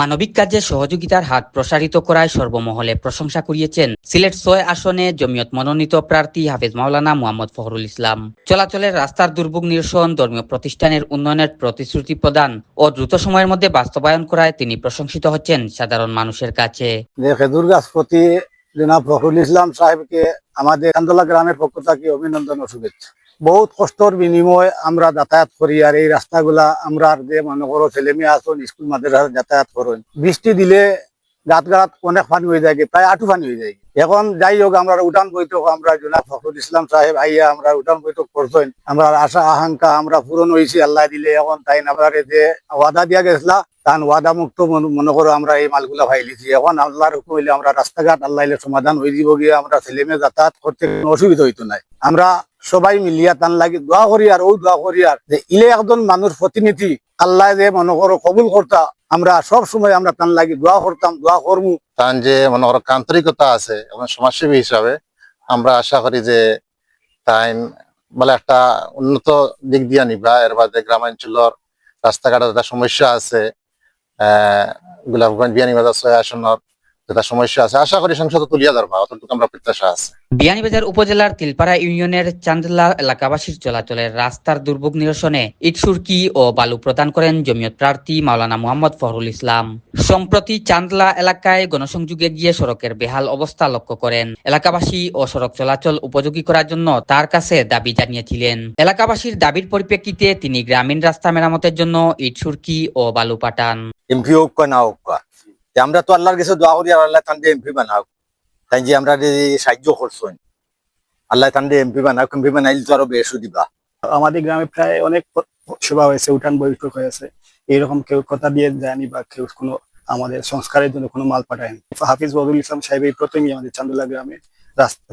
মানবিক কাজে সহযোগিতার হাত প্রসারিত করায় সর্বমহলে প্রশংসা কুড়িয়েছেন সিলেট ছয় আসনে জমিয়ত মনোনীত প্রার্থী হাফেজ মাওলানা মোহাম্মদ ফখরুল ইসলাম। চলাচলের রাস্তার দুর্ভোগ নিরসন, ধর্মীয় প্রতিষ্ঠানের উন্নয়নের প্রতিশ্রুতি প্রদান ও দ্রুত সময়ের মধ্যে বাস্তবায়ন করায় তিনি প্রশংসিত হচ্ছেন সাধারণ মানুষের কাছে। জনাব ইসলাম সাহেবকে আমাদের কান্দলা গ্রামের পক্ষ থেকে অভিনন্দন ও শুভেচ্ছা। বহুত কষ্টর বিনিময় আমরা যাতায়াত করি আর এই রাস্তাগুলা আমরা যে মনে করো ছেলে মেয়ে আসুন স্কুল মাদ্রাসা যাতায়াত করেন। বৃষ্টি দিলে গাত অনেক পানি হয়ে যায় প্রায় আটু পানি হয়ে যায় এখন যাই হোক, আমরা উঠান বৈঠক, আমরা জনাব ফখরুল ইসলাম সাহেব আইয়া আমরা উঠান বৈঠক করছেন। আমরা আশা, আকাঙ্ক্ষা, আমরা পূরণ হয়েছি, আল্লাহ দিলে। এখন তাই আমরা যে ওয়াদা দিয়া গেছিলা, তান ওয়াদা মুক্ত মন- করো আমরা এই মালগুলা ফাইলিছি এখন আল্লাহর হুকুম হইলে আমরা রাস্তাঘাট আল্লাহ সমাধান হয়ে দিব গিয়ে, আমরা ছেলে মেয়ে যাতায়াত করতে কোনো অসুবিধা হইতো নাই। আমরা সবাই মিলিয়া তান লাগি দোয়া করি আর ও দোয়া করি আর যে ইলে একজন মানুষ প্রতিনিধি, আল্লাহ যে মনে করো কবুল করতা আমরা সব সময় আমরা কান লাগি দোয়া করতাম, দোয়া করব তার যে, মনে করো আন্তরিকতা আছে, এবং সমাজসেবী হিসাবে আমরা আশা করি যে তাই বলে একটা উন্নত দিক দিয়ে নিবা। এর বাদে গ্রামাঞ্চলের রাস্তাঘাটের সমস্যা আছে, আহ, গোলাপগঞ্জ বিয়ানীবাজার ছয় আসনের যেটা সমস্যা আছে। আশা করি সংসদে তুলিয়া ধরবা অতটুকু আমরা প্রত্যাশা আছে। বিয়ানীবাজার উপজেলার তিলপাড়া ইউনিয়নের চান্দলা এলাকাবাসীর চলাচলের রাস্তার দুর্ভোগ নিরসনে ইটসুরকি ও বালু প্রদান করেন জমিয়ত প্রার্থী মাওলানা মোহাম্মদ ফখরুল ইসলাম। সম্প্রতি চান্দলা এলাকায় গণসংযোগে গিয়ে সড়কের বেহাল অবস্থা লক্ষ্য করেন। এলাকাবাসী ও সড়ক চলাচল উপযোগী করার জন্য তার কাছে দাবি জানিয়েছিলেন। এলাকাবাসীর দাবির পরিপ্রেক্ষিতে তিনি গ্রামীণ রাস্তা মেরামতের জন্য ইটসুরকি ও বালু পাঠান। এমপি হোক না হোক আমরা তো আল্লাহর কাছে দোয়া করি আর আল্লাহ তান্ডে এমপি বানাও তাই যে আমরা যে সাহায্য করছেন আল্লাহ তান্ডে এমপি বানাও এমপি বানাইলে তো আরও বেশও দিবা। আমাদের গ্রামে প্রায় অনেক সভা হয়েছে, উঠান বৈঠক হয়েছে। এরকম কেউ কথা দিয়ে যায়নি বা কেউ কোনো আমাদের সংস্কারের জন্য কোনো মাল পাঠায়নি। হাফিজ বদুল ইসলাম সাহেব এই প্রথমেই আমাদের চান্দুলা গ্রামে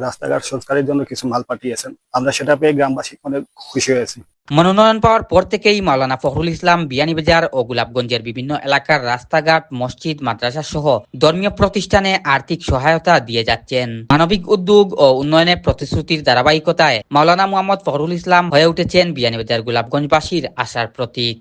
রাস্তাঘাট সংস্কারের জন্য কিছু মাল পাঠিয়েছেন। আমরা সেটা পেয়ে গ্রামবাসী অনেক খুশি হয়েছি। মনোনয়ন পাওয়ার পর থেকেই মাওলানা ফখরুল ইসলাম বিয়ানীবাজার ও গোলাপগঞ্জের বিভিন্ন এলাকার রাস্তাঘাট, মসজিদ, মাদ্রাসা সহ ধর্মীয় প্রতিষ্ঠানে আর্থিক সহায়তা দিয়ে যাচ্ছেন। মানবিক উদ্যোগ ও উন্নয়নের প্রতিশ্রুতির ধারাবাহিকতায় মাওলানা মোহাম্মদ ফখরুল ইসলাম হয়ে উঠেছেন বিয়ানীবাজার গোলাপগঞ্জবাসীর আশার প্রতীক।